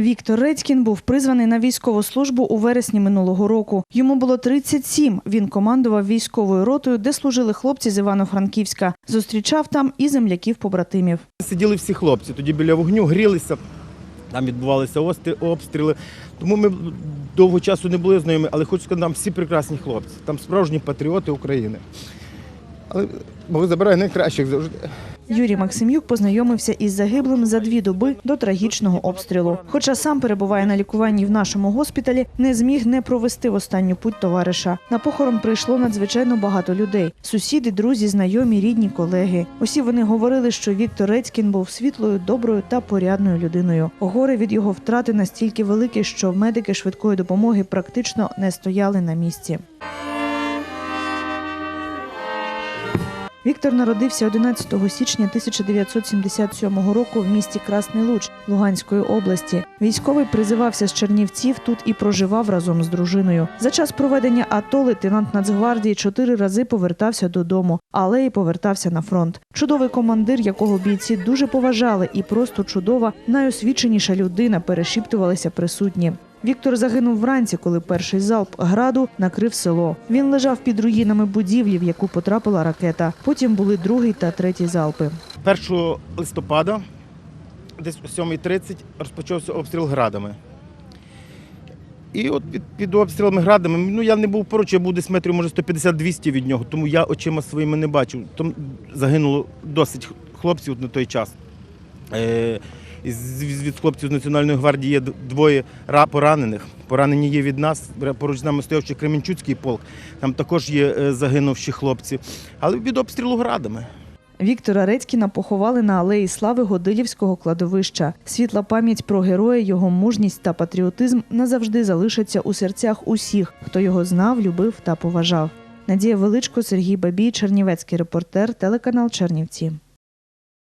Віктор Редькін був призваний на військову службу у вересні минулого року. Йому було 37. Він командував військовою ротою, де служили хлопці з Івано-Франківська. Зустрічав там і земляків-побратимів. Сиділи всі хлопці, тоді біля вогню грілися, там відбувалися обстріли. Тому ми довго часу не були знайомі, але хочу сказати, там всі прекрасні хлопці, там справжні патріоти України. Але Бог забирає найкращих завжди. Юрій Максимюк познайомився із загиблим за дві доби до трагічного обстрілу. Хоча сам перебуває на лікуванні в нашому госпіталі, не зміг не провести в останню путь товариша. На похорон прийшло надзвичайно багато людей: сусіди, друзі, знайомі, рідні, колеги. Усі вони говорили, що Віктор Рецькін був світлою, доброю та порядною людиною. Горе від його втрати настільки велике, що медики швидкої допомоги практично не стояли на місці. Віктор народився 11 січня 1977 року в місті Красний Луч Луганської області. Військовий призивався з Чернівців тут і проживав разом з дружиною. За час проведення АТО лейтенант Нацгвардії чотири рази повертався додому, але й повертався на фронт. Чудовий командир, якого бійці дуже поважали, і просто чудова, найосвіченіша людина, перешіптувалися присутні. Віктор загинув вранці, коли перший залп граду накрив село. Він лежав під руїнами будівлі, в яку потрапила ракета. Потім були другий та третій залпи. 1 листопада, десь о 7.30, розпочався обстріл градами. І от під, під обстрілами градами, ну я не був поруч, я був десь метрів, може, 150-200 від нього, тому я очима своїми не бачив. Там загинуло досить хлопців на той час. Е, від хлопців з Національної гвардії є двоє ра- поранених. Поранені є від нас. Поруч з нами стояв ще Кременчуцький полк. Там також є е, загинувші хлопці. Але від обстрілу градами. Віктора Редькіна поховали на алеї слави Годилівського кладовища. Світла пам'ять про героя, його мужність та патріотизм назавжди залишаться у серцях усіх, хто його знав, любив та поважав. Надія Величко, Сергій Бабій, Чернівецький репортер, телеканал Чернівці.